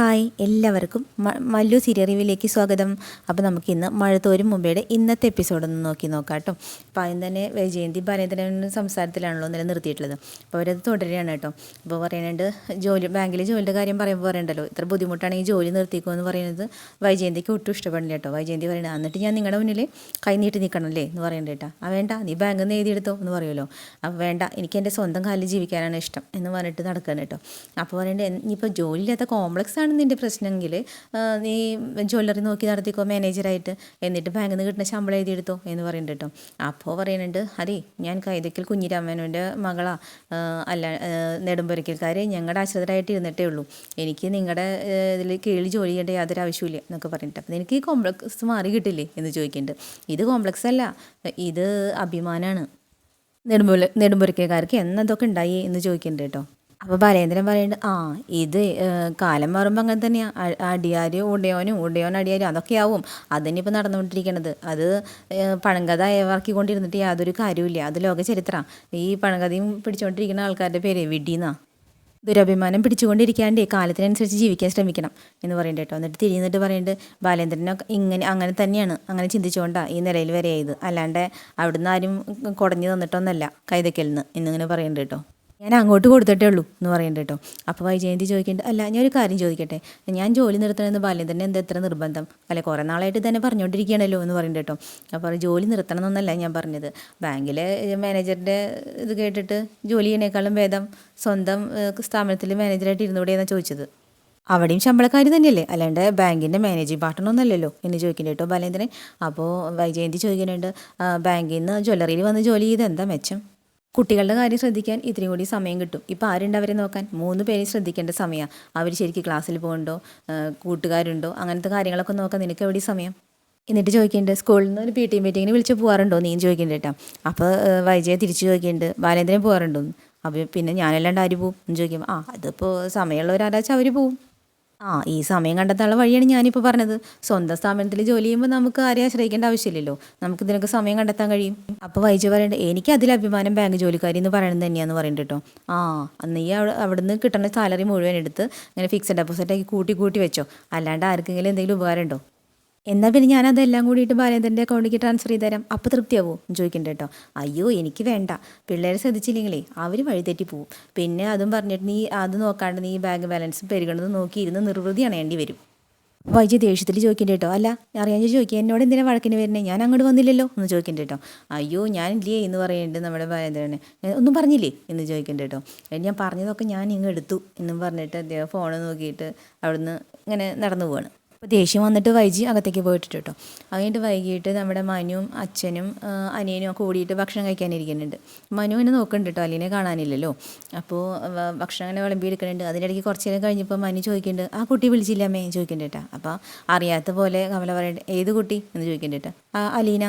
Hi എല്ലാവർക്കും Mallu serial റിവ്യൂലേക്ക് സ്വാഗതം. അപ്പോൾ നമുക്ക് ഇന്ന് മഴത്തോരും മുമ്പേടെ ഇന്നത്തെ എപ്പിസോഡ് ഒന്ന് നോക്കി നോക്കാം കേട്ടോ. അപ്പോൾ ആദ്യം തന്നെ വൈജയന്തി ബാലേന്ദ്രൻ സംസാരത്തിലാണല്ലോ ഇന്നലെ നിർത്തിയിട്ടുള്ളത്. അപ്പോൾ അവരത് തുടരുകയാണ് കേട്ടോ. അപ്പോൾ പറയുന്നുണ്ട് ജോലി ബാങ്കിലെ ജോലിയുടെ കാര്യം പറയുമ്പോൾ പറയണ്ടല്ലോ. ഇത്ര ബുദ്ധിമുട്ടാണെങ്കിൽ ജോലി നിർത്തിക്കോ എന്ന് പറയുന്നത് വൈജയന്തിക്ക് ഒട്ടും ഇഷ്ടപ്പെടില്ല കേട്ടോ. വൈജയന്തി പറയുന്നത് എന്നിട്ട് ഞാൻ നിങ്ങളുടെ മുന്നിൽ കൈ നീട്ടി നിൽക്കണമല്ലേ എന്ന് പറയണ്ട കേട്ടോ. ആ വേണ്ട നീ ബാങ്ക് നിന്ന് എഴുതിയെടുത്തോ എന്ന് പറയുമല്ലോ. അപ്പോൾ വേണ്ട എനിക്ക് എന്റെ സ്വന്തം കാലിൽ ജീവിക്കാനാണ് ഇഷ്ടം എന്ന് പറഞ്ഞിട്ട് നടക്കുകയാണ് കേട്ടോ. അപ്പോൾ പറയണ്ടേ ഇനിയിപ്പോൾ ജോലിയില്ലാത്ത കോംപ്ലക്സ് ആണ് നിന്റെ പ്രശ്നമെങ്കിൽ നീ ജ്വല്ലറി നോക്കി നടത്തിക്കോ മാനേജറായിട്ട് എന്നിട്ട് ബാങ്കിൽ നിന്ന് കിട്ടുന്ന ശമ്പളം എഴുതിയെടുത്തോ എന്ന് പറയുന്നുണ്ട് കേട്ടോ അപ്പോൾ പറയുന്നുണ്ട് അതെ ഞാൻ കൈതക്കൽ കുഞ്ഞിരാമനുവിന്റെ മകളാ. അല്ല ആ, നെടുമ്പൊരക്കൽക്കാർ ഞങ്ങളുടെ ആശ്രിതരായിട്ട് ഇരുന്നിട്ടേ ഉള്ളൂ. എനിക്ക് നിങ്ങളുടെ ഇതിൽ കീഴിൽ ജോലി ചെയ്യേണ്ട യാതൊരു ആവശ്യമില്ല എന്നൊക്കെ പറഞ്ഞിട്ട് അപ്പം എനിക്ക് ഈ കോംപ്ലക്സ് മാറി കിട്ടില്ലേ എന്ന് ചോദിക്കുന്നുണ്ട് ഇത് കോംപ്ലക്സ് അല്ല ഇത് അഭിമാനമാണ് നെടുമ്പൊല നെടുമ്പുരക്കാർക്ക് എന്നതൊക്കെ ഉണ്ടായി എന്ന് ചോദിക്കുന്നുണ്ട് കേട്ടോ അപ്പോൾ ബാലേന്ദ്രൻ പറയുന്നുണ്ട് ആ ഇത് കാലം മാറുമ്പോൾ അങ്ങനെ തന്നെയാണ് അടിയാർ ഉടയോനും ഉടയോൻ അടിയാരും അതൊക്കെ ആവും. അതന്നെയിപ്പോൾ നടന്നുകൊണ്ടിരിക്കണത്. അത് പഴങ്കഥ ഏവാക്കിക്കൊണ്ടിരുന്നിട്ട് യാതൊരു കാര്യമില്ല അത് ലോക ചരിത്രം. ഈ പഴങ്കഥയും പിടിച്ചുകൊണ്ടിരിക്കുന്ന ആൾക്കാരുടെ പേര് വിഡീന്നാ. ദുരഭിമാനം പിടിച്ചുകൊണ്ടിരിക്കാണ്ടേ കാലത്തിനനുസരിച്ച് ജീവിക്കാൻ ശ്രമിക്കണം എന്ന് പറയുന്നുണ്ട് കേട്ടോ. എന്നിട്ട് തിരിഞ്ഞിട്ട് പറയുന്നുണ്ട് ബാലേന്ദ്രനൊക്കെ ഇങ്ങനെ അങ്ങനെ തന്നെയാണ്. അങ്ങനെ ചിന്തിച്ചുകൊണ്ടാണ് ഈ നിലയിൽ വരെയായത്. അല്ലാണ്ട് അവിടുന്ന് ആരും കുടഞ്ഞു തന്നിട്ടൊന്നല്ല കൈതക്കലിന്ന് എന്നിങ്ങനെ പറയുന്നുണ്ട് കേട്ടോ. ഞാൻ അങ്ങോട്ട് കൊടുത്തിട്ടേ ഉള്ളൂ എന്ന് പറയണ്ട കേട്ടോ. അപ്പോൾ വൈജയന്തി ചോദിക്കേണ്ട അല്ല ഞാൻ ഒരു കാര്യം ചോദിക്കട്ടെ? ഞാൻ ജോലി നിർത്തണമെന്ന് ബാലേന്ദ്രൻ എന്താ എത്ര നിർബന്ധം? അല്ല കുറേ നാളായിട്ട് തന്നെ പറഞ്ഞുകൊണ്ടിരിക്കുകയാണല്ലോ എന്ന് പറയണ്ട കേട്ടോ. അപ്പോൾ ജോലി നിർത്തണം എന്നല്ല ഞാൻ പറഞ്ഞത്. ബാങ്കിലെ മാനേജറിന്റെ ഇത് കേട്ടിട്ട് ജോലി ചെയ്യണേക്കാളും ഭേദം സ്വന്തം സ്ഥാപനത്തിൽ മാനേജറായിട്ട് ഇരുന്നൂടെ എന്നാണ് ചോദിച്ചത്? അവിടെയും ശമ്പളക്കാർ തന്നെയല്ലേ? അല്ലാണ്ട് ബാങ്കിന്റെ മാനേജിങ് പാർട്ട്ണറൊന്നല്ലല്ലോ എന്ന് ചോദിക്കുന്നുണ്ട് കേട്ടോ ബാലേന്ദ്രൻ. അപ്പോൾ വൈജയന്തി ചോദിക്കുന്നുണ്ട് ബാങ്കിൽ നിന്ന് ജ്വല്ലറിയിൽ വന്ന് ജോലി ചെയ്ത് എന്താ മെച്ചം? കുട്ടികളുടെ കാര്യം ശ്രദ്ധിക്കാൻ ഇത്രയും കൂടി സമയം കിട്ടും. ഇപ്പോൾ ആരുണ്ട് അവരെ നോക്കാൻ? മൂന്ന് പേരെ ശ്രദ്ധിക്കേണ്ട സമയമാണ് അവർ ശരിക്കും ക്ലാസ്സിൽ പോകണ്ടോ? കൂട്ടുകാരുണ്ടോ? അങ്ങനത്തെ കാര്യങ്ങളൊക്കെ നോക്കാൻ നിനക്ക് എവിടെ സമയം? എന്നിട്ട് ചോദിക്കേണ്ടത് സ്കൂളിൽ നിന്ന് ഒരു പി ടി മീറ്റിങ്ങിന് വിളിച്ച് പോകാറുണ്ടോ നീ ചോദിക്കേണ്ട കേട്ടോ. അപ്പോൾ വൈജയ തിരിച്ച് ചോദിക്കേണ്ടത് ബാലേന്ദ്രൻ പോകാറുണ്ടോ അപ്പോൾ പിന്നെ ഞാനല്ലാണ്ട് ആര് പോവും. ചോദിക്കും ആ അതിപ്പോൾ സമയമുള്ളവരാരാച്ചാൽ അവർ പോവും? ആ ഈ സമയം കണ്ടെത്താനുള്ള വഴിയാണ് ഞാനിപ്പോൾ പറഞ്ഞത്. സ്വന്തം സ്ഥാപനത്തിൽ ജോലി ചെയ്യുമ്പോൾ നമുക്ക് ആരെയും ആശ്രയിക്കേണ്ട ആവശ്യമില്ലല്ലോ. നമുക്ക് ഇതിനൊക്കെ സമയം കണ്ടെത്താൻ കഴിയും. അപ്പോൾ വൈജു പറയേണ്ടത് എനിക്ക് അതിൽ അഭിമാനം ബാങ്ക് ജോലിക്കാരി എന്ന് പറയുന്നത് തന്നെയാന്ന് പറയുന്നുണ്ട് കേട്ടോ ആ നീ അവിടെ അവിടുന്ന് കിട്ടുന്ന സാലറി മുഴുവൻ എടുത്ത് ഇങ്ങനെ ഫിക്സഡ് ഡെപ്പോസിറ്റ് ആക്കി കൂട്ടി കൂട്ടി വെച്ചോ. അല്ലാണ്ട് ആർക്കെങ്കിലും എന്തെങ്കിലും ഉപകാരം ഉണ്ടോ? എന്നാൽ പിന്നെ ഞാൻ അതെല്ലാം കൂടിയിട്ട് ബാലേന്ദ്രന്റെ അക്കൗണ്ടിലേക്ക് ട്രാൻസ്ഫർ ചെയ്ത് തരാം അപ്പോൾ തൃപ്തിയാവും. ചോദിക്കണ്ട കേട്ടോ അയ്യോ എനിക്ക് വേണ്ട. പിള്ളേരെ ശ്രദ്ധിച്ചില്ലെങ്കിലേ അവർ വഴിതെറ്റി പോവും. പിന്നെ അതും പറഞ്ഞിട്ട് നീ അത് നോക്കാണ്ട് നീ ബാങ്ക് ബാലൻസ് പെരുകണത് നോക്കി ഇരുന്ന് നിർവൃതി അണയേണ്ടി വരും. വൈദ്യ ദേഷ്യത്തിൽ ചോദിക്കണ്ട കേട്ടോ അല്ല അറിയാൻ ചോദിക്കുക എന്നോട് എന്തിനാ വഴക്കിന് വരുന്നത് ഞാൻ അങ്ങോട്ട് വന്നില്ലല്ലോ? എന്ന് ചോദിക്കണ്ട കേട്ടോ അയ്യോ ഞാൻ ഇല്ലേ എന്ന് പറയുന്നുണ്ട് നമ്മുടെ ബാലേന്ദ്രനെ? ഒന്നും പറഞ്ഞില്ലേ? എന്ന് ചോദിക്കണ്ട കേട്ടോ "ഏ, ഞാൻ പറഞ്ഞതൊക്കെ ഞാൻ ഇങ്ങ് എടുത്തു എന്നും പറഞ്ഞിട്ട് അദ്ദേഹം ഫോൺ നോക്കിയിട്ട് അവിടുന്ന് ഇങ്ങനെ നടന്നു പോവാണ്. അപ്പോൾ ദേഷ്യം വന്നിട്ട് വൈജി അകത്തേക്ക് പോയിട്ടിട്ട് കേട്ടോ. അതുകഴിഞ്ഞിട്ട് വൈകിട്ട് നമ്മുടെ മനുവും അച്ഛനും അനിയനും ഒക്കെ കൂടിയിട്ട് ഭക്ഷണം കഴിക്കാനിരിക്കുന്നുണ്ട്. മനു എന്നെ നോക്കുന്നുണ്ട് കേട്ടോ അലീനെ കാണാനില്ലല്ലോ. അപ്പോൾ ഭക്ഷണം അങ്ങനെ വിളമ്പി എടുക്കുന്നുണ്ട് അതിനിടയ്ക്ക് കുറച്ച് നേരം കഴിഞ്ഞപ്പോൾ മനു ചോദിക്കുന്നുണ്ട് ആ കുട്ടി വിളിച്ചില്ല അമ്മേ? ചോദിക്കുന്നുണ്ട് കേട്ടോ. അപ്പോൾ അറിയാത്ത പോലെ കമല പറയേണ്ട ഏത് കുട്ടി? എന്ന് ചോദിക്കുന്നുണ്ട് ആ അലീന.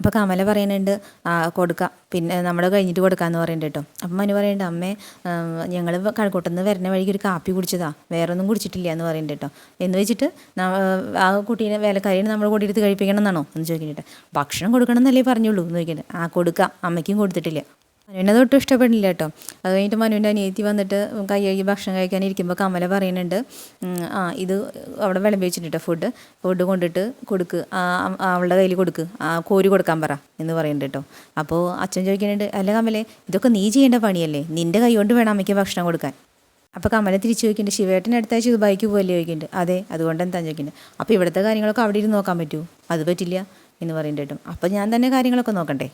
അപ്പോൾ കമല പറയുന്നുണ്ട് ആ കൊടുക്കാം. പിന്നെ നമ്മൾ കഴിഞ്ഞിട്ട് കൊടുക്കാമെന്ന് പറയുന്നുണ്ട് കേട്ടോ. അപ്പം മനു പറയുന്നുണ്ട് അമ്മേ ഞങ്ങൾ കഴക്കൂട്ടന്ന് വരുന്ന വഴിക്ക് ഒരു കാപ്പി കുടിച്ചതാ. വേറെ ഒന്നും കുടിച്ചിട്ടില്ല എന്ന് പറയുന്നുണ്ട് കേട്ടോ. എന്ന് വെച്ചിട്ട് ആ കുട്ടീനെ വേലക്കാരിനെ നമ്മൾ കൂട്ടിയെടുത്ത് കഴിപ്പിക്കണം എന്നാണോ? എന്ന് ചോദിക്കുന്നുണ്ട് ഭക്ഷണം കൊടുക്കണം എന്നല്ലേ പറഞ്ഞുള്ളൂ? എന്ന് ചോദിക്കുന്നുണ്ട് ആ കൊടുക്കാം. അമ്മയ്ക്കും കൊടുത്തിട്ടില്ല. മനുവിനെ അത് ഒട്ടും ഇഷ്ടപ്പെടില്ല കേട്ടോ. അത് കഴിഞ്ഞിട്ട് മനുവിന്റെ അനിയത്തി വന്നിട്ട് കൈ ഭക്ഷണം കഴിക്കാനിരിക്കുമ്പോൾ കമല പറയുന്നുണ്ട് ആ ഇത് അവിടെ വിളമ്പി വെച്ചിട്ടുണ്ട് ഫുഡ് ഫുഡ് കൊണ്ടിട്ട് കൊടുക്ക്. ആ, ആ, അവളുടെ കയ്യിൽ കൊടുക്ക്. ആ കോരി കൊടുക്കാൻ പറ എന്ന് പറയുന്നുണ്ട് കേട്ടോ അപ്പോൾ അച്ഛൻ ചോദിക്കുന്നുണ്ട് അല്ല കമലേ ഇതൊക്കെ നീ ചെയ്യേണ്ട പണിയല്ലേ? നിന്റെ കൈ കൊണ്ട് വേണം അമ്മയ്ക്ക് ഭക്ഷണം കൊടുക്കാൻ. അപ്പോൾ കമല തിരിച്ചു ചോദിക്കുന്നുണ്ട് ശിവേട്ടൻ അടുത്താഴ്ച ദുബായിക്ക് പോകല്ലേ ചോദിക്കുന്നുണ്ട് അതെ അതുകൊണ്ട് എന്താ? ചോദിക്കുന്നുണ്ട് അപ്പോൾ ഇവിടുത്തെ കാര്യങ്ങളൊക്കെ അവിടെ ഇരുന്ന് നോക്കാൻ പറ്റുമോ അത് പറ്റില്ല എന്ന് പറയുന്നുണ്ട് കേട്ടോ അപ്പോൾ ഞാൻ തന്നെ കാര്യങ്ങളൊക്കെ നോക്കണ്ടേ?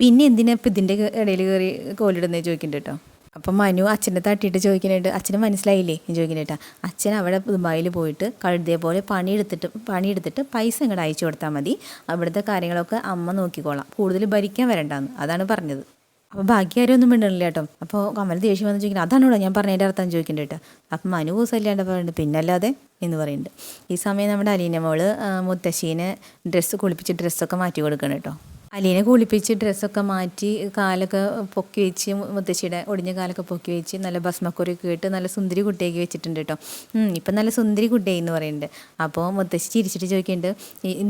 പിന്നെ എന്തിനാ ഇപ്പം ഇതിന്റെ ഇടയിൽ കയറി കോലിടുന്നേ ചോദിക്കുന്നുണ്ട് കേട്ടോ അപ്പം മനു അച്ഛനെ തട്ടിയിട്ട് ചോദിക്കുന്നുണ്ട് അച്ഛന് മനസ്സിലായില്ലേ? ഞാൻ ചോദിക്കുന്നുണ്ട് അച്ഛൻ അവിടെ ദുബായിൽ പോയിട്ട് കഴുതിയ പോലെ പണിയെടുത്തിട്ട് പണിയെടുത്തിട്ട് പൈസ ഇങ്ങോട്ട് അയച്ചു കൊടുത്താൽ മതി. അവിടുത്തെ കാര്യങ്ങളൊക്കെ അമ്മ നോക്കിക്കോളാം. കൂടുതൽ ഭരിക്കാൻ വരണ്ടാന്ന്. അതാണ് പറഞ്ഞത്. അപ്പോൾ ബാക്കി ആരും ഒന്നും മിണ്ടണില്ല കേട്ടോ അപ്പോൾ കമൽ ദേഷ്യം വന്ന് ചോദിക്കുന്നത് അതാണോടോ ഞാൻ പറഞ്ഞതിന്റെ അർത്ഥം ചോദിക്കുന്നുണ്ട് കേട്ടോ അപ്പം മനു കൂസല്ലാണ്ട് പറയുന്നുണ്ട് പിന്നല്ലാതെ എന്ന് പറയുന്നുണ്ട്. ഈ സമയം നമ്മുടെ അലീന മോൾ മുത്തശ്ശീനെ ഡ്രസ്സ് കുളിപ്പിച്ച് ഡ്രസ്സൊക്കെ മാറ്റി കൊടുക്കണം കേട്ടോ അലീനെ കുളിപ്പിച്ച് ഡ്രസ്സൊക്കെ മാറ്റി കാലൊക്കെ പൊക്കി വെച്ച് മുത്തശ്ശിയുടെ ഒടിഞ്ഞ കാലൊക്കെ പൊക്കി വെച്ച് നല്ല ഭസ്മക്കുറിയൊക്കെ കേട്ട് നല്ല സുന്ദരി കുട്ടിയാക്കി വെച്ചിട്ടുണ്ട് കേട്ടോ. ഇപ്പം നല്ല സുന്ദരി കുട്ടിയായി എന്ന് പറയുന്നുണ്ട്. അപ്പോൾ മുത്തശ്ശി ചിരിച്ചിട്ട് ചോദിക്കുന്നുണ്ട്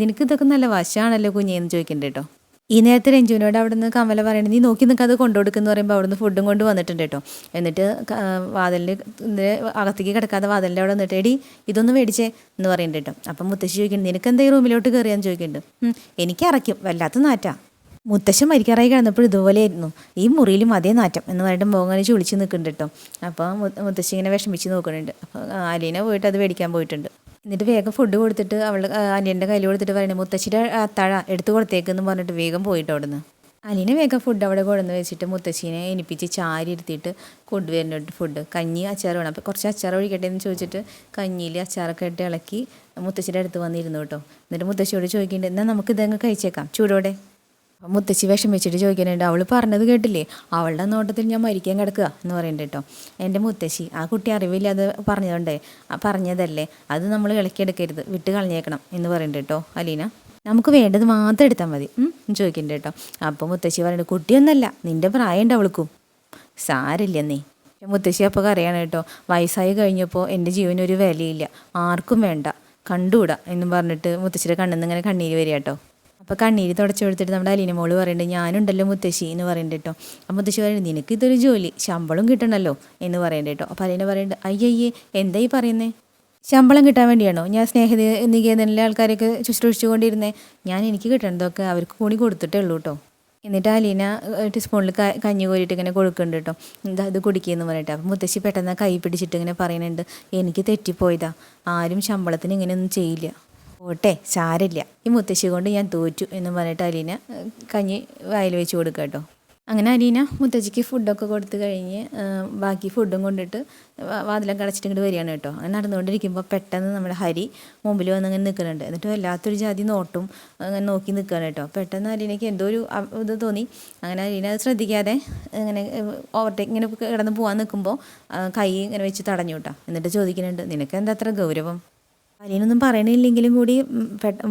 നിനക്ക് ഇതൊക്കെ നല്ല വശമാണല്ലോ കുഞ്ഞേന്ന് ചോദിക്കുന്നുണ്ട് കേട്ടോ. ഈ നേരത്തെ രഞ്ജുവിനോട് അവിടെ നിന്ന് കമല പറയണത് നീ നോക്കി നിൽക്കുക അത് കൊണ്ടുകൊടുക്കുന്ന പറയുമ്പോൾ അവിടുന്ന് ഫുഡും കൊണ്ട് വന്നിട്ടുണ്ട് കേട്ടോ. എന്നിട്ട് വാതിലിന്റെ അകത്തേക്ക് കിടക്കാതെ വാതിലിന്റെ അവിടെ നിന്നിട്ട് എടി ഇതൊന്ന് മേടിച്ചേ എന്ന് പറയുന്നുണ്ട് കേട്ടോ. അപ്പം മുത്തശ്ശി ചോദിക്കുന്നുണ്ട് നിനക്ക് എന്താ ഈ റൂമിലോട്ട് കയറിയാന്ന് ചോദിക്കുന്നുണ്ട്. എനിക്ക് അറയ്ക്കും വല്ലാത്ത നാറ്റാ. മുത്തശ്ശൻ മരിക്കാറായി കിടന്നപ്പോൾ ഇതുപോലെയായിരുന്നു ഈ മുറിയിലും അതേ നാറ്റം എന്ന് പറഞ്ഞിട്ട് മോങ്ങനെ ചുളിച്ച് നിൽക്കുന്നുണ്ട് കേട്ടോ. അപ്പോൾ മുത്തശ്ശി ഇങ്ങനെ വിഷമിച്ച് നോക്കുന്നുണ്ട്. അപ്പോൾ ആലീന പോയിട്ട് അത് മേടിക്കാൻ പോയിട്ടുണ്ട്. എന്നിട്ട് വേഗം ഫുഡ് കൊടുത്തിട്ട് അവൾ അനിയന്റെ കയ്യിൽ കൊടുത്തിട്ട് പറയണേ മുത്തശ്ശിയുടെ തഴ എടുത്തു കൊടുത്തേക്കെന്ന് പറഞ്ഞിട്ട് വേഗം പോയിട്ട് അവിടുന്ന്. അനിയനെ വേഗം ഫുഡ് അവിടെ കൊണ്ടുവന്ന് വെച്ചിട്ട് മുത്തശ്ശീനെ എനിപ്പിച്ച് ചാരി എടുത്തിട്ട് കൊണ്ടുവരുന്നുണ്ട് ഫുഡ് കഞ്ഞി അച്ചാർ വേണം. അപ്പോൾ കുറച്ച് അച്ചാർ ഒഴിക്കട്ടെ എന്ന് ചോദിച്ചിട്ട് കഞ്ഞിയിൽ അച്ചാറൊക്കെ ഇട്ട് ഇളക്കി മുത്തശ്ശിയുടെ അടുത്ത് വന്നിരുന്നു കേട്ടോ. എന്നിട്ട് മുത്തശ്ശിയോട് ചോദിക്കുന്നുണ്ട് എന്നാൽ നമുക്ക് ഇതങ്ങ് കഴിച്ചേക്കാം. ചൂടോടെ. മുത്തശ്ശി വിഷം വെച്ചിട്ട് ചോദിക്കാനുണ്ട് അവൾ പറഞ്ഞത് കേട്ടില്ലേ? അവളുടെ നോട്ടത്തിൽ ഞാൻ മരിക്കാൻ കിടക്കുക എന്ന് പറയുന്നുണ്ട് കേട്ടോ. എന്റെ മുത്തശ്ശി ആ കുട്ടി അറിവില്ലാതെ പറഞ്ഞതുകൊണ്ടേ ആ പറഞ്ഞതല്ലേ? അത് നമ്മൾ ഇളക്കിയെടുക്കരുത് വിട്ട് കളഞ്ഞേക്കണം എന്ന് പറയുന്നുണ്ട് കേട്ടോ അലീന. നമുക്ക് വേണ്ടത് മാത്രം എടുത്താൽ മതി. ചോദിക്കുന്നുണ്ട് കേട്ടോ. അപ്പോൾ മുത്തശ്ശി പറയുന്നുണ്ട് കുട്ടിയൊന്നല്ല നിന്റെ പ്രായമുണ്ട് അവൾക്കും. സാരില്ല നീ. മുത്തശ്ശി അപ്പോൾ അറിയാണ് കേട്ടോ. വയസ്സായി കഴിഞ്ഞപ്പോൾ എന്റെ ജീവനൊരു വിലയില്ല. ആർക്കും വേണ്ട. കണ്ടുകൂടാ എന്നും പറഞ്ഞിട്ട് മുത്തശ്ശിയുടെ കണ്ണിൽ നിന്ന് ഇങ്ങനെ കണ്ണീര് വരിക കേട്ടോ. അപ്പോൾ കണ്ണീര് തുടച്ചു കൊടുത്തിട്ട് നമ്മുടെ അലീന മോൾ പറയുന്നുണ്ട് ഞാനുണ്ടല്ലോ മുത്തശ്ശി എന്ന് പറയുന്നുണ്ട് കേട്ടോ. അപ്പോൾ മുത്തശ്ശി പറയുന്നത് നിനക്ക് ഇതൊരു ജോലി ശമ്പളം കിട്ടണമല്ലോ എന്ന് പറയുന്നുണ്ട് കേട്ടോ. അപ്പോൾ അലീന പറയുന്നുണ്ട് അയ്യയ്യേ എന്തായി ഈ പറയുന്നേ? ശമ്പളം കിട്ടാൻ വേണ്ടിയാണോ? ഞാൻ സ്നേഹ നികേതനിലെ ആൾക്കാരെയൊക്കെ ശുശ്രൂഷിച്ചുകൊണ്ടിരുന്നേ. ഞാൻ എനിക്ക് കിട്ടേണ്ടതൊക്കെ അവർക്ക് കൂടി കൊടുത്തിട്ടേ ഉള്ളൂ കേട്ടോ. എന്നിട്ട് അലീന ടീസ്പൂണിൽ കഞ്ഞി കോരിയിട്ട് ഇങ്ങനെ കൊടുക്കുന്നുണ്ട് കേട്ടോ. എന്താ ഇത് കുടിക്കുകയെന്ന് പറഞ്ഞിട്ട്. അപ്പം മുത്തശ്ശി പെട്ടെന്ന് കൈ പിടിച്ചിട്ട് ഇങ്ങനെ പറയുന്നുണ്ട് എനിക്ക് തെറ്റിപ്പോയതാ. ആരും ശമ്പളത്തിന് ഇങ്ങനെയൊന്നും ചെയ്യില്ല. പോട്ടെ ചാരില്ല. ഈ മുത്തശ്ശി കൊണ്ട് ഞാൻ തോറ്റു എന്ന് പറഞ്ഞിട്ട് അലീന കഞ്ഞി വായിൽ വെച്ച് കൊടുക്കുക കേട്ടോ. അങ്ങനെ അലീന മുത്തശ്ശിക്ക് ഫുഡൊക്കെ കൊടുത്തു കഴിഞ്ഞ് ബാക്കി ഫുഡും കൊണ്ടിട്ട് വാതിലൊക്കെ അടച്ചിട്ട് ഇങ്ങോട്ട് വരികയാണ് കേട്ടോ. അങ്ങനെ നടന്നുകൊണ്ടിരിക്കുമ്പോൾ പെട്ടെന്ന് നമ്മുടെ ഹരി മുമ്പിൽ വന്ന് അങ്ങനെ നിൽക്കുന്നുണ്ട്. എന്നിട്ട് വല്ലാത്തൊരു ജാതി നോട്ടും അങ്ങനെ നോക്കി നിൽക്കുകയാണ് കേട്ടോ. പെട്ടെന്ന് അലീനയ്ക്ക് എന്തോ ഒരു ഇത് തോന്നി. അങ്ങനെ അലീന അത് ശ്രദ്ധിക്കാതെ ഇങ്ങനെ ഓവർടേക്ക് ഇങ്ങനെ കിടന്ന് പോകാൻ നിൽക്കുമ്പോൾ കൈ ഇങ്ങനെ വെച്ച് തടഞ്ഞു കേട്ടോ. എന്നിട്ട് ചോദിക്കുന്നുണ്ട് നിനക്ക് എന്താ അത്ര ഗൗരവം? അലീനൊന്നും പറയണില്ലെങ്കിലും കൂടി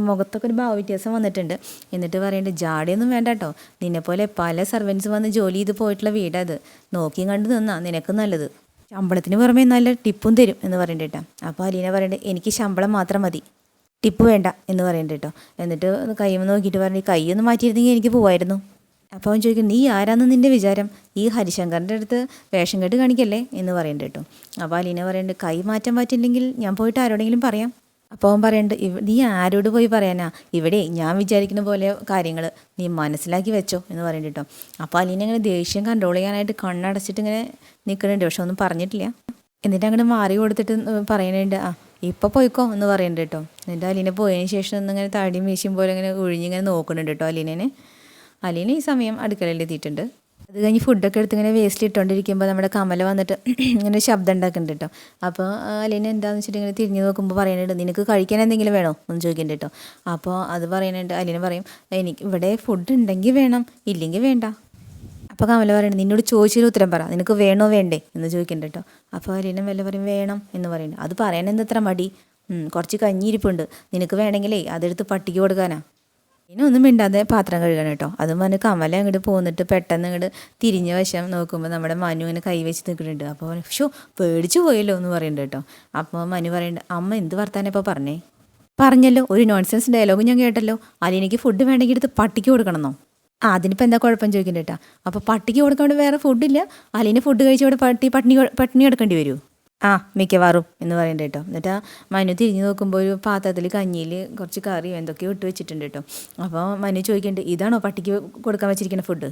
മുഖത്തൊക്കെ ഒരു ഭാവവ്യത്യാസം വന്നിട്ടുണ്ട്. എന്നിട്ട് പറയുന്നുണ്ട് ജാടിയൊന്നും വേണ്ട കേട്ടോ നിന്നെപ്പോലെ പല സർവൻസ് വന്ന് ജോലി ചെയ്ത് പോയിട്ടുള്ള വീടത് നോക്കിയും കണ്ട് നിന്നാ നിനക്ക് നല്ലത്. ശമ്പളത്തിന് പുറമെ നല്ല ടിപ്പും തരും എന്ന് പറയുന്നുണ്ട് കേട്ടോ അപ്പോൾ അലീന പറയുന്നുണ്ട് എനിക്ക് ശമ്പളം മാത്രം മതി. ടിപ്പ് വേണ്ട എന്ന് പറയുന്നുണ്ട് കേട്ടോ എന്നിട്ട് കൈമ നോക്കിയിട്ട് പറഞ്ഞു കൈ ഒന്ന് മാറ്റിയിരുന്നെങ്കിൽ എനിക്ക് പോവായിരുന്നു. അപ്പോൾ അവൻ ചോദിക്കും നീ ആരാന്ന് നിന്റെ വിചാരം? ഈ ഹരിശങ്കറിന്റെ അടുത്ത് വേഷം കെട്ട് കാണിക്കല്ലേ? എന്ന് പറയുന്നുണ്ട് കേട്ടോ. അപ്പോൾ അലീന പറയുന്നുണ്ട് കൈ മാറ്റാൻ പറ്റില്ലെങ്കിൽ ഞാൻ പോയിട്ട് ആരോടെങ്കിലും പറയാം? അപ്പോൾ അവൻ പറയുന്നുണ്ട് നീ ആരോട് പോയി പറയാനാ? ഇവിടെ ഞാൻ വിചാരിക്കുന്ന പോലെ കാര്യങ്ങൾ നീ മനസ്സിലാക്കി വെച്ചോ? എന്ന് പറയുന്നുണ്ട് കേട്ടോ. അപ്പോൾ അലീന ഇങ്ങനെ ദേഷ്യം കൺട്രോൾ ചെയ്യാനായിട്ട് കണ്ണടച്ചിട്ട് ഇങ്ങനെ നിൽക്കുന്നുണ്ട് പക്ഷെ ഒന്നും പറഞ്ഞിട്ടില്ല. എന്നിട്ട് അങ്ങനെ മാറി കൊടുത്തിട്ട് പറയുന്നുണ്ട് ആ ഇപ്പോൾ പോയിക്കോ? എന്ന് പറയുന്നുണ്ട് കേട്ടോ. എന്നിട്ട് അലീന പോയതിന് ശേഷം ഒന്നിങ്ങനെ തടിയും വീശും പോലെ ഇങ്ങനെ ഒഴിഞ്ഞിങ്ങനെ നോക്കുന്നുണ്ട് കേട്ടോ അലീനനെ. അലീന ഈ സമയം അടുക്കളയിൽ എത്തിയിട്ടുണ്ട്. അത് കഴിഞ്ഞ് ഫുഡൊക്കെ എടുത്ത് ഇങ്ങനെ വേസ്റ്റ് ഇട്ടുകൊണ്ടിരിക്കുമ്പോൾ നമ്മുടെ കമല വന്നിട്ട് ഇങ്ങനെ ശബ്ദം ഉണ്ടാക്കുന്നുണ്ട് കേട്ടോ അപ്പോൾ അലീന എന്താണെന്ന് വെച്ചിട്ട് ഇങ്ങനെ തിരിഞ്ഞു നോക്കുമ്പോൾ പറയുന്നുണ്ട് നിനക്ക് കഴിക്കാൻ എന്തെങ്കിലും വേണോ? എന്ന് ചോദിക്കുന്നുണ്ട് കേട്ടോ അപ്പോൾ അത് പറയുന്നുണ്ട് അലീന പറയും എനിക്ക് ഇവിടെ ഫുഡ് ഉണ്ടെങ്കിൽ വേണം ഇല്ലെങ്കിൽ വേണ്ട. അപ്പോൾ കമല പറയുന്നത് നിന്നോട് ചോദിച്ചൊരു ഉത്തരം പറ നിനക്ക് വേണോ വേണ്ടേ? എന്ന് ചോദിക്കുന്നുണ്ട് കേട്ടോ അപ്പോൾ അലീന വല്ല പറയും വേണം എന്ന് പറയുന്നുണ്ട് അത് പറയാൻ എന്തത്ര മടി. കുറച്ച് കഞ്ഞിരിപ്പുണ്ട് നിനക്ക് വേണമെങ്കിലേ അതെടുത്ത് പട്ടിക്ക് കൊടുക്കാനാ. പിന്നെ ഒന്നും മിണ്ടാതെ പാത്രം കഴുകണം കേട്ടോ. അതും മനു കമല അങ്ങോട്ട് പോന്നിട്ട് പെട്ടെന്ന് അങ്ങോട്ട് തിരിഞ്ഞ വശം നോക്കുമ്പോൾ നമ്മുടെ മനു ഇങ്ങനെ കൈ വെച്ച് നിൽക്കുന്നുണ്ട്. അപ്പോൾ ഷോ പേടിച്ചു പോയല്ലോ എന്ന് പറയുന്നുണ്ട് കേട്ടോ. അപ്പോൾ മനു പറയുന്നുണ്ട് അമ്മ എന്ത് വർത്താനം ഇപ്പോൾ പറഞ്ഞേ? പറഞ്ഞല്ലോ ഒരു നോൺസെൻസ് ഡയലോഗ് ഞാൻ കേട്ടല്ലോ. അതിനെനിക്ക് ഫുഡ് വേണമെങ്കിൽ എടുത്ത് പട്ടിക്ക് കൊടുക്കണമെന്നോ? അതിനിപ്പോൾ എന്താ കുഴപ്പം? ചോദിക്കണ്ട കേട്ടാ. അപ്പോൾ പട്ടിക്ക് കൊടുക്കാൻ വേറെ ഫുഡില്ല അലിന് ഫുഡ് കഴിച്ച് ഇവിടെ പട്ടി പട്ടിണി പട്ടിണി കിടക്കേണ്ടി വരുമോ ആ മിക്കവാറും എന്ന് പറയണ്ട കേട്ടോ. എന്നിട്ട് മനു തിരിഞ്ഞു നോക്കുമ്പോൾ ഒരു പാത്രത്തിൽ കഞ്ഞിയിൽ കുറച്ച് കറിയും എന്തൊക്കെയോ ഇട്ട് വെച്ചിട്ടുണ്ട് കേട്ടോ. അപ്പോൾ മനു ചോദിക്കുന്നുണ്ട് ഇതാണോ പട്ടിക്ക് കൊടുക്കാൻ വെച്ചിരിക്കുന്ന ഫുഡ്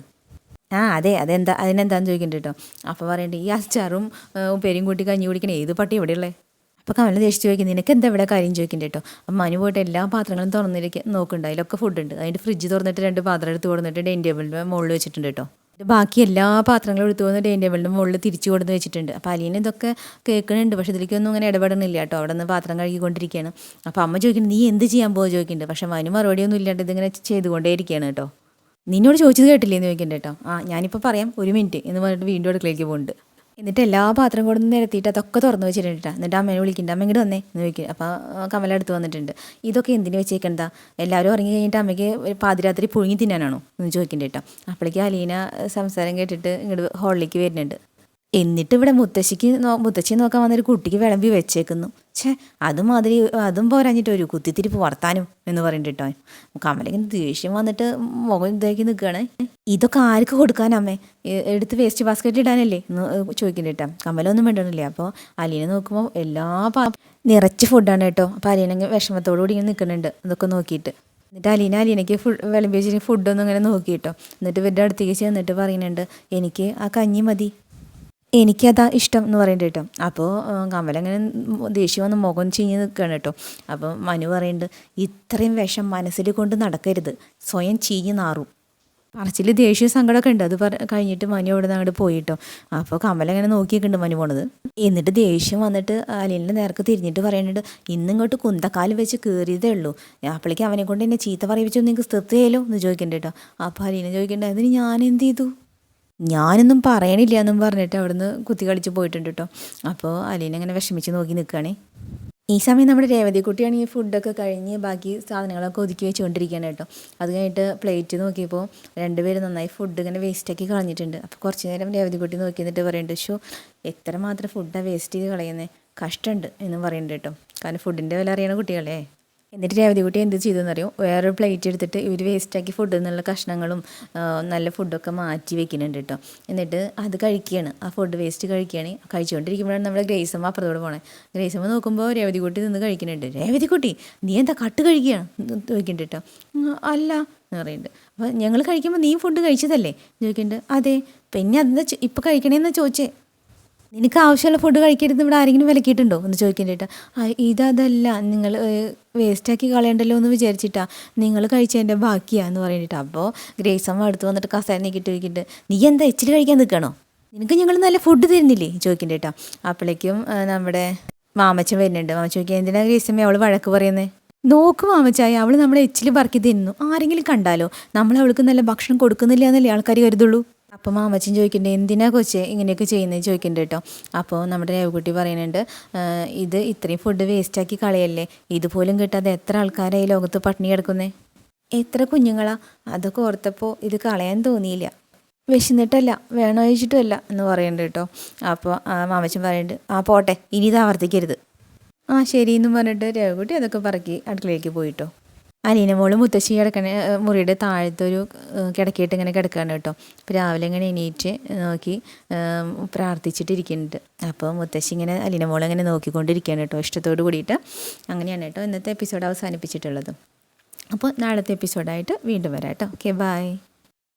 ആ അതെ അതെന്താ അതിനെന്താന്ന് ചോദിക്കുന്നുണ്ട് കേട്ടോ. അപ്പോൾ പറയണ്ടേ ഈ അച്ചാറും ഉപ്പേരിയും കൂട്ടി കഞ്ഞി കുടിക്കണേ ഏത് പട്ടി എവിടെയുള്ളേ അപ്പോൾ കമല ദേഷ്യം ചോദിക്കും നിനക്ക് എന്താ ഇവിടെ കാര്യം? ചോദിക്കുന്നുണ്ട് കേട്ടോ. അപ്പം മനു പോയിട്ട് എല്ലാ പാത്രങ്ങളും തുറന്നിരിക്കുക നോക്കുന്നുണ്ട്. അതിലൊക്കെ ഫുഡ് ഉണ്ട്. അതിന്റെ ഫ്രിഡ്ജ് തുറന്നിട്ട് രണ്ട് പാത്രം എടുത്ത് കൊടുത്തിട്ട് ഡൈനിങ് ടേബിളിന്റെ മുകളിൽ വെച്ചിട്ടുണ്ട് കേട്ടോ. ഇത് ബാക്കി എല്ലാ പാത്രങ്ങളും എടുത്തു പോകുന്ന ഡൈനിങ് ടേബിളിന്റെ മുകളിൽ തിരിച്ചു കൊടുത്ത് വെച്ചിട്ടുണ്ട്. അപ്പോൾ അലീന ഇതൊക്കെ കേൾക്കുന്നുണ്ട്. പക്ഷേ ഇതിലേക്കൊന്നും അങ്ങനെ ഇടപെടുന്നില്ല കേട്ടോ. അവിടെ നിന്ന് പാത്രം കഴുകിക്കൊണ്ടിരിക്കുകയാണ്. അപ്പോൾ അമ്മ ചോദിക്കുന്നത് നീ എന്ത് ചെയ്യാൻ പോകുക ചോദിക്കുന്നുണ്ട്. പക്ഷേ മനു മറുപടിയൊന്നും ഇല്ലാണ്ട് ഇതിങ്ങനെ ചെയ്തുകൊണ്ടേയിരിക്കുകയാണ് കേട്ടോ. നിന്നോട് ചോദിച്ചത് കേട്ടില്ലേ എന്ന് ചോദിക്കുന്നുണ്ട് കേട്ടോ. ആ ഞാനിപ്പോൾ പറയാം. ഒരു മിനിറ്റ് എന്ന് പറഞ്ഞിട്ട് വീണ്ടും അടുക്കളയിലേക്ക് പോകുന്നുണ്ട്. എന്നിട്ട് എല്ലാ പാത്രം കൊണ്ട് നിരത്തിയിട്ട് അതൊക്കെ തുറന്ന് വെച്ചിട്ടുണ്ട്. എന്നിട്ട് അമ്മേനെ വിളിക്കുന്നുണ്ട് അമ്മ ഇങ്ങോട്ട് വന്നേ എന്ന് ചോദിക്കും. അപ്പോൾ കമല അടുത്ത് വന്നിട്ടുണ്ട്. ഇതൊക്കെ എന്തിനു വെച്ചേക്കണ്ട എല്ലാവരും ഇറങ്ങി കഴിഞ്ഞിട്ട് അമ്മയ്ക്ക് പാതിരാത്രി പുഴുങ്ങി തിന്നാനാണോ എന്ന് ചോദിക്കുന്നുണ്ട് കേട്ടോ അപ്പോഴേക്ക് അലീന സംസാരം കേട്ടിട്ട് ഇങ്ങോട്ട് ഹോളിലേക്ക് വരുന്നുണ്ട്. എന്നിട്ട് ഇവിടെ മുത്തശ്ശിക്ക് മുത്തശ്ശി നോക്കാൻ വന്നൊരു കുട്ടിക്ക് വിളമ്പി വെച്ചേക്കുന്നു. ഛേ അതുമാതിരി അതും പോരാഞ്ഞിട്ട് ഒരു കുത്തിത്തിരിപ്പ് വർത്താനും എന്ന് പറയുന്നുണ്ട് കേട്ടോ കമലയ്ക്ക് ദേഷ്യം വന്നിട്ട് മുഖം ഇതാക്കി നിൽക്കുകയാണ് ഇതൊക്കെ ആർക്ക് കൊടുക്കാനമ്മേ എടുത്ത് വേസ്റ്റ് ബാസ്ക്കറ്റ് ഇടാനല്ലേ? എന്ന് ചോദിക്കുന്നുണ്ട് കേട്ടോ. കമലൊന്നും വേണ്ടണില്ലേ അപ്പോൾ അലീനെ നോക്കുമ്പോൾ എല്ലാ പാ നിറച്ച് ഫുഡാണ് കേട്ടോ. അപ്പോൾ അലീന വിഷമത്തോടു കൂടി ഇങ്ങനെ നിൽക്കുന്നുണ്ട് അതൊക്കെ നോക്കിയിട്ട്. എന്നിട്ട് അലീന അലീനയ്ക്ക് ഫുഡ് വിളമ്പി വെച്ചിട്ട് ഫുഡൊന്നും ഇങ്ങനെ നോക്കി കേട്ടോ. എന്നിട്ട് ഇവരുടെ അടുത്തേക്ക് ചെന്നിട്ട് പറയുന്നുണ്ട് എനിക്ക് ആ കഞ്ഞി മതി. എനിക്കതാ ഇഷ്ടം എന്ന് പറയുന്നത് കേട്ടോ. അപ്പോൾ കമലങ്ങനെ ദേഷ്യം വന്ന് മുഖം ചീഞ്ഞ് നിൽക്കുകയാണ് കേട്ടോ. അപ്പോൾ മനു പറയുന്നുണ്ട് ഇത്രയും വിഷം മനസ്സിൽ കൊണ്ട് നടക്കരുത്. സ്വയം ചീഞ്ഞ് നാറും. പറച്ചിൽ ദേഷ്യ സങ്കടമൊക്കെ ഉണ്ട്. അത് പറ കഴിഞ്ഞിട്ട് മനു അവിടെ നിന്ന് അങ്ങോട്ട് പോയിട്ടോ. അപ്പോൾ കമല ഇങ്ങനെ നോക്കിയിട്ടുണ്ട് മനു പോണത്? എന്നിട്ട് ദേഷ്യം വന്നിട്ട് അലീലിന്റെ നേർക്ക് തിരിഞ്ഞിട്ട് പറയുന്നുണ്ട് ഇന്നിങ്ങോട്ട് കുന്തക്കാൽ വെച്ച് കയറിയതേ ഉള്ളൂ. അപ്പോഴേക്ക് അവനെ കൊണ്ട് എന്നെ ചീത്ത പറയിപ്പിച്ചു? നിങ്ങൾക്ക് സ്ഥിരതയല്ലോ എന്ന് ചോദിക്കണ്ട കേട്ടോ അപ്പോൾ അലീനെ ചോദിക്കേണ്ട അതിന് ഞാൻ എന്ത് ചെയ്തു? ഞാനൊന്നും പറയണില്ല എന്നും പറഞ്ഞിട്ട് അവിടുന്ന് കുത്തി കളിച്ച് പോയിട്ടുണ്ട് കേട്ടോ അപ്പോൾ അലീന അങ്ങനെ വിഷമിച്ച് നോക്കി നിൽക്കുകയാണേ ഈ സമയം നമ്മുടെ രേവതി ഈ ഫുഡൊക്കെ കഴിഞ്ഞ് ബാക്കി സാധനങ്ങളൊക്കെ ഒതുക്കി വെച്ചുകൊണ്ടിരിക്കുകയാണ് കേട്ടോ. അത് കഴിഞ്ഞിട്ട് പ്ലേറ്റ് നോക്കിയപ്പോൾ രണ്ടുപേരും നന്നായി ഫുഡ് ഇങ്ങനെ വേസ്റ്റാക്കി കളഞ്ഞിട്ടുണ്ട്. അപ്പോൾ കുറച്ച് നേരം രേവതിക്കുട്ടി നോക്കി എന്നിട്ട് പറയുന്നുണ്ട് ഷോ എത്ര മാത്രം ഫുഡാണ് വേസ്റ്റ് ചെയ്ത് കളയുന്നത് കഷ്ടമുണ്ട് എന്ന് പറയുന്നുണ്ട് കേട്ടോ. കാരണം ഫുഡിന്റെ വില അറിയണ കുട്ടികളെ. എന്നിട്ട് രേവതി കുട്ടി എന്ത് ചെയ്തെന്നറിയോ വേറൊരു പ്ലേറ്റ് എടുത്തിട്ട് ഇവർ വേസ്റ്റാക്കി ഫുഡ് എന്നുള്ള കഷ്ണങ്ങളും നല്ല ഫുഡൊക്കെ മാറ്റി വെക്കുന്നുണ്ട് കേട്ടോ എന്നിട്ട് അത് കഴിക്കുകയാണ് ആ ഫുഡ് വേസ്റ്റ് കഴിക്കുകയാണ് കഴിച്ചുകൊണ്ടിരിക്കുമ്പോഴാണ് നമ്മുടെ ഗ്രേസമ്മ അപ്പുറത്തോട് പോണേ. ഗ്രേസമ്മ നോക്കുമ്പോൾ രേവതി കുട്ടി നിന്ന് കഴിക്കുന്നുണ്ട്. രേവതി കുട്ടി നീ എന്താ കട്ട് കഴിക്കുകയാണ് ചോദിക്കുന്നുണ്ട് കേട്ടോ അല്ല എന്ന് പറയുന്നുണ്ട്. അപ്പോൾ ഞങ്ങൾ കഴിക്കുമ്പോൾ നീ ഫുഡ് കഴിച്ചതല്ലേ? ചോദിക്കുന്നുണ്ട് അതെ. പിന്നെ അതെന്താ ഇപ്പം കഴിക്കണേന്ന് ചോദിച്ചേ? നിനക്ക് ആവശ്യമുള്ള ഫുഡ് കഴിക്കരുത് ഇവിടെ ആരെങ്കിലും വിലക്കിയിട്ടുണ്ടോ? എന്ന് ചോദിക്കേണ്ടിട്ട്. ഇതല്ല നിങ്ങൾ വേസ്റ്റാക്കി കളയണ്ടല്ലോ എന്ന് വിചാരിച്ചിട്ടാ നിങ്ങൾ കഴിച്ചതിന്റെ ബാക്കിയാ എന്ന് പറഞ്ഞിട്ട് അപ്പോൾ ഗ്രേസമ്മ അടുത്ത് വന്നിട്ട് കസേര നീക്കിട്ട് നീ എന്താ ഇച്ചിരി കഴിക്കാൻ നിൽക്കണോ? നിനക്ക് ഞങ്ങൾ നല്ല ഫുഡ് തരുന്നില്ലേ? ചോദിക്കണ്ടേട്ടാ. അപ്പോഴേക്കും നമ്മുടെ മാമച്ചൻ വരുന്നുണ്ട്. മാമച്ച ചോദിക്കുക എന്തിനാ ഗ്രേസമ്മ അവൾ വഴക്ക് പറയുന്നത് നോക്ക് മാമച്ചായി അവൾ നമ്മളെ എച്ചിൽ പറക്കി തിന്നു. ആരെങ്കിലും കണ്ടാലോ? നമ്മൾ അവൾക്ക് നല്ല ഭക്ഷണം കൊടുക്കുന്നില്ല എന്നല്ലേ ആൾക്കാർ കരുതുള്ളൂ? അപ്പോൾ മാമച്ചൻ ചോദിക്കണ്ടേ എന്തിനാ കൊച്ചേ ഇങ്ങനെയൊക്കെ ചെയ്യുന്നത് ചോദിക്കേണ്ടത് കേട്ടോ അപ്പോൾ നമ്മുടെ രേവകുട്ടി പറയുന്നുണ്ട് ഇത് ഇത്രയും ഫുഡ് വേസ്റ്റാക്കി കളയല്ലേ? ഇതുപോലും കിട്ടാതെ എത്ര ആൾക്കാരായി ലോകത്ത് പട്ടിണി കിടക്കുന്നേ? എത്ര കുഞ്ഞുങ്ങളാ? അതൊക്കെ ഓർത്തപ്പോൾ ഇത് കളയാൻ തോന്നിയില്ല. വിശന്നിട്ടല്ല വേണോ ചോദിച്ചിട്ടുമല്ല എന്ന് പറയുന്നുണ്ട് കേട്ടോ അപ്പോൾ മാമച്ചൻ പറയുന്നുണ്ട് ആ പോട്ടെ ഇനി ഇത് ആവർത്തിക്കരുത്. ആ ശരി എന്നും പറഞ്ഞിട്ട് രേവുകുട്ടി അതൊക്കെ പറക്കി അടുക്കളയിലേക്ക് പോയിട്ടോ അലീന മോൾ മുത്തശ്ശി കിടക്കണ മുറിയുടെ താഴത്തെ ഒരു കിടക്കിയിട്ട് ഇങ്ങനെ കിടക്കുകയാണ് കേട്ടോ. അപ്പോൾ രാവിലെ ഇങ്ങനെ എണീറ്റ് നോക്കി പ്രാർത്ഥിച്ചിട്ടിരിക്കുന്നുണ്ട്. അപ്പോൾ മുത്തശ്ശി ഇങ്ങനെ അലീന മോളെ ഇങ്ങനെ നോക്കിക്കൊണ്ടിരിക്കുകയാണ് കേട്ടോ ഇഷ്ടത്തോട് കൂടിയിട്ട്. അങ്ങനെയാണ് കേട്ടോ ഇന്നത്തെ എപ്പിസോഡ് അവസാനിപ്പിച്ചിട്ടുള്ളത്. അപ്പോൾ നാളത്തെ എപ്പിസോഡായിട്ട് വീണ്ടും വരാം കേട്ടോ. Okay bye.